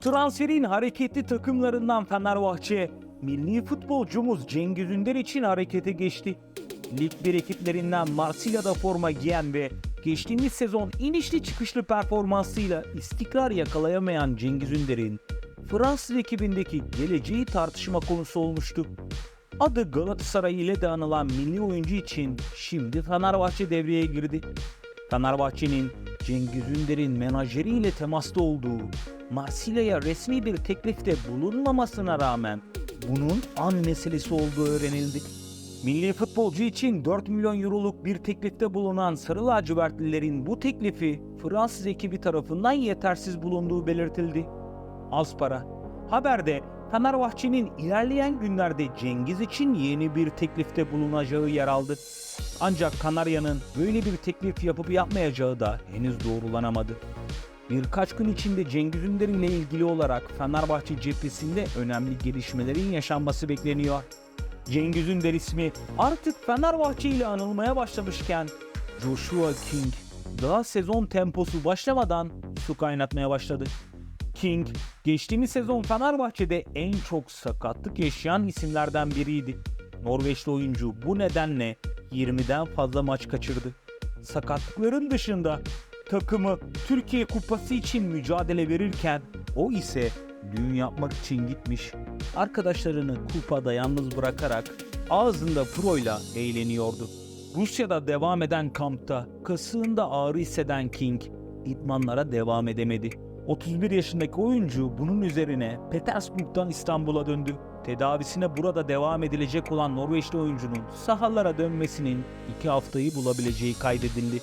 Transferin hareketli takımlarından Fenerbahçe, milli futbolcumuz Cengiz Ünder için harekete geçti. Lig 1 ekiplerinden Marsilya'da forma giyen ve geçtiğimiz sezon inişli çıkışlı performansıyla istikrar yakalayamayan Cengiz Ünder'in Fransız ekibindeki geleceği tartışma konusu olmuştu. Adı Galatasaray ile de anılan milli oyuncu için şimdi Fenerbahçe devreye girdi. Fenerbahçe'nin Cengiz Ünder'in menajeriyle temasta olduğu, Marsilya'ya resmi bir teklifte bulunmamasına rağmen bunun an meselesi olduğu öğrenildi. Milli futbolcu için 4 milyon euroluk bir teklifte bulunan Sarı lacivertlilerin bu teklifi Fransız ekibi tarafından yetersiz bulunduğu belirtildi. Az para. Haberde Fenerbahçe'nin ilerleyen günlerde Cengiz için yeni bir teklifte bulunacağı yer aldı. Ancak Kanarya'nın böyle bir teklif yapıp yapmayacağı da henüz doğrulanamadı. Birkaç gün içinde Cengiz Ünder ile ilgili olarak Fenerbahçe cephesinde önemli gelişmelerin yaşanması bekleniyor. Cengiz Ünder ismi artık Fenerbahçe ile anılmaya başlamışken Joshua King daha sezon temposu başlamadan su kaynatmaya başladı. King geçtiğimiz sezon Fenerbahçe'de en çok sakatlık yaşayan isimlerden biriydi. Norveçli oyuncu bu nedenle 20'den fazla maç kaçırdı. Sakatlıkların dışında takımı Türkiye Kupası için mücadele verirken o ise düğün yapmak için gitmiş. Arkadaşlarını kupada yalnız bırakarak ağzında proyla eğleniyordu. Rusya'da devam eden kampta kasığında ağrı hisseden King idmanlara devam edemedi. 31 yaşındaki oyuncu bunun üzerine Petersburg'dan İstanbul'a döndü. Tedavisine burada devam edilecek olan Norveçli oyuncunun sahalara dönmesinin 2 haftayı bulabileceği kaydedildi.